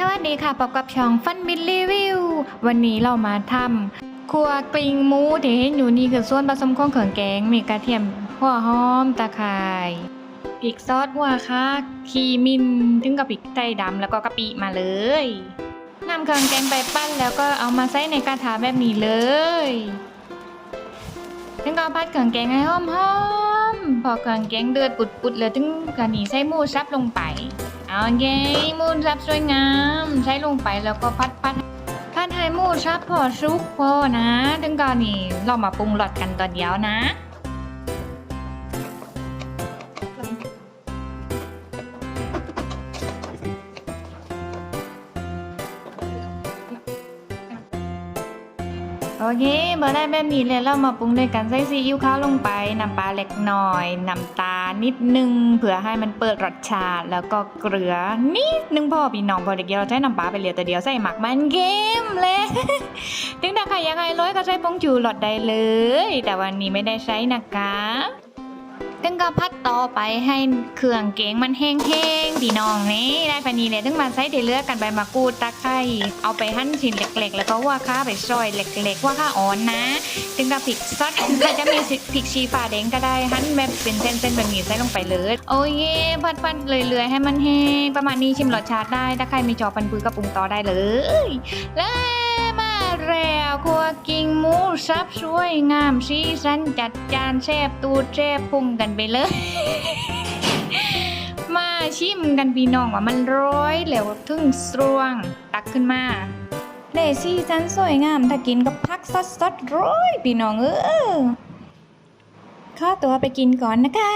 สวัสดีค่ะพบกับช่องฟันบิลรีวิววันนี้เรามาทำครัวกลิงหมูที่เห็นอยู่นี่คือส่วนผสมของเครื่องแกง มีกระเทียมหัวหอมตะไคร้พริกซอสหัวค่ะขีมินถึงกับพริกไทยดำแล้วก็กะปิมาเลยนำเครื่องแกงไปปั้นแล้วก็เอามาใส่ในกระถาแบบนี้เลยถึงก็พัดเครื่องแกงให้หอมๆพอเครื่องแกงเดือดปุดๆแล้วถึงกะหนีใส่หมูซับลงไป โอเคมูนซับสวยงาม ใช้ลงไปแล้วก็พัดพัดพัดไทยมูนซับพอซุกพอนะถึงก่อนนี่เรามาปรุงรสกันตอนเดียวนะ โอเคเบอร์ได้แบบนี้เลยเรามาปรุงด้วยกันใส่ซีอิ๊วขาวลงไปน้ำปลาเล็กน้อยน้ำตาลนิดนึงเผื่อให้มันเปิดรสชาติ แล้วก็เกลือนิดนึงพอพี่น้องพอเด็กเราใช้น้ำปลาไปเหลียวแต่เดียวใส่หมักมันเกมเลยถึงถ้าใครยังไงร้อยก็ใช้ปงจูรสได้เลย แต่วันนี้ไม่ได้ใช้นะคะ ถึงก็พัดต่อไปให้เครื่องเกงมันแห้งๆพี่น้องนี่ได้ปานนี้เลยถึงมาใช้เดเลือกกันใบมะกรูดตะไคร้เอาไปหั่นชิ้นเล็กๆ แล้วก็ว่าข้าไปซอยเล็กๆ ว่าข้าอ่อนนะถึงกับพริกซอสใครจะมีพริกชี้ฟ้าแดงก็ได้หั่นแบบเป็นเส้นๆแบบนี้ใส่ลงไปเลยโอ้ยพัดๆเรื่อยๆให้มันแห้งประมาณนี้ชิมรสชาติได้ถ้าใครมีจอปันปือก็ปรุงต่อได้เลย และมาแล้วครัวกิ้งหมู ซับสวยงามสีสันจัดจานแซ่บตูดแซ่บพุ่งกันไปเลย มาชิมกันพี่น้องว่ามันร้อยแล้วถึงสรวงตักขึ้นมาเลสีสันสวยงามถ้ากินกับพักสดสดร้อยพี่น้องเออข้าตัวไปกินก่อนนะคะ